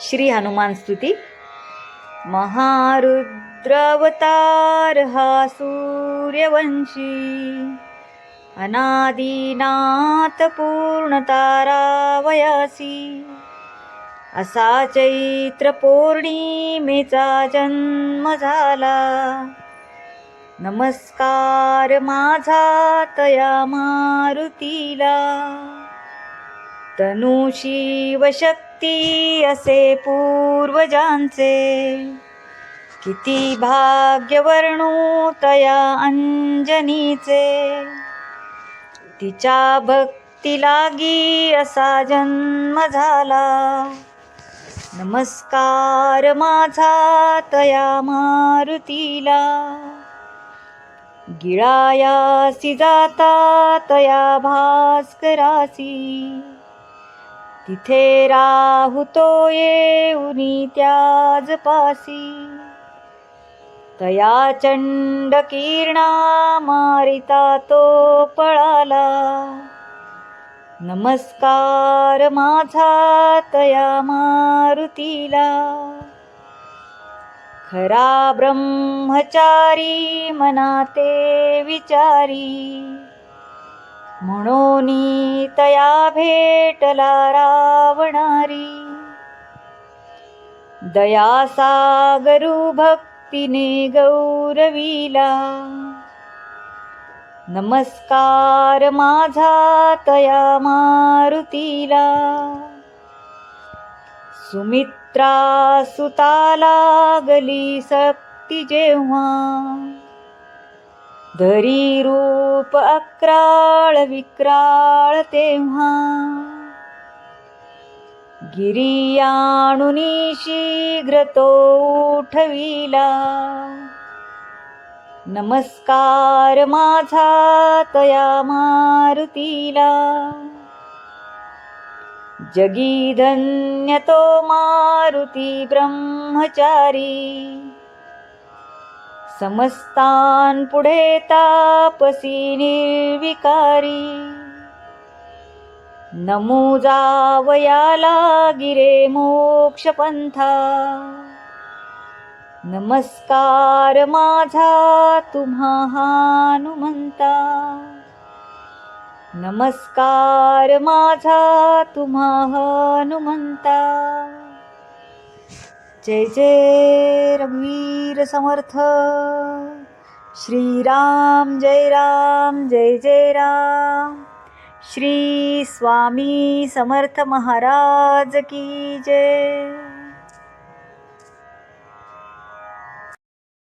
श्री हनुमान स्तुती. महारुद्रावतार हा सूर्यवंशी अनादिनाथ पूर्णतारावयासी असा चैत्र पौर्णिमेचा जन्म झाला. नमस्कार माझा तया मारुतीला. तनु शिवशक्ती असे पूर्वजांचे. किती भाग्य वर्णू तया अंजनीचे. तिच्या भक्ती लागी असा जन्म झाला. नमस्कार माझा तया मारुतीला. गिळायासी जाता तया भास्करासी. तिथे राहुतो येऊनी त्याज पासी तया चंड किरणा मारिता तो पळाला. नमस्कार माझा तया मारुतीला. खरा ब्रह्मचारी मनाते विचारी. म्हणून तया भेटला रावणारी. दयासागरू भक्तीने गौरवीला. नमस्कार माझा तया मारुतीला. सुमित्रा सुताला गली सक्ती जेव्हा. धरी रूप अक्राळ विक्राळ तेव्हा गिरियाणुनी शीघ्र तो उठविला. नमस्कार माझा तया मारुतीला. जगी धन्य तो मारुती ब्रह्मचारी. समस्तान पुढे तापसी निर्विकारी. नमो जावयाला गिरे मोक्षपंथा. नमस्कार माझा तुम्हा हनुमंता नमस्कार माझा तुम्हा हनुमंता जय जय रघुवीर समर्थ। श्रीराम जय राम जय जय राम। श्री स्वामी समर्थ महाराज की जय।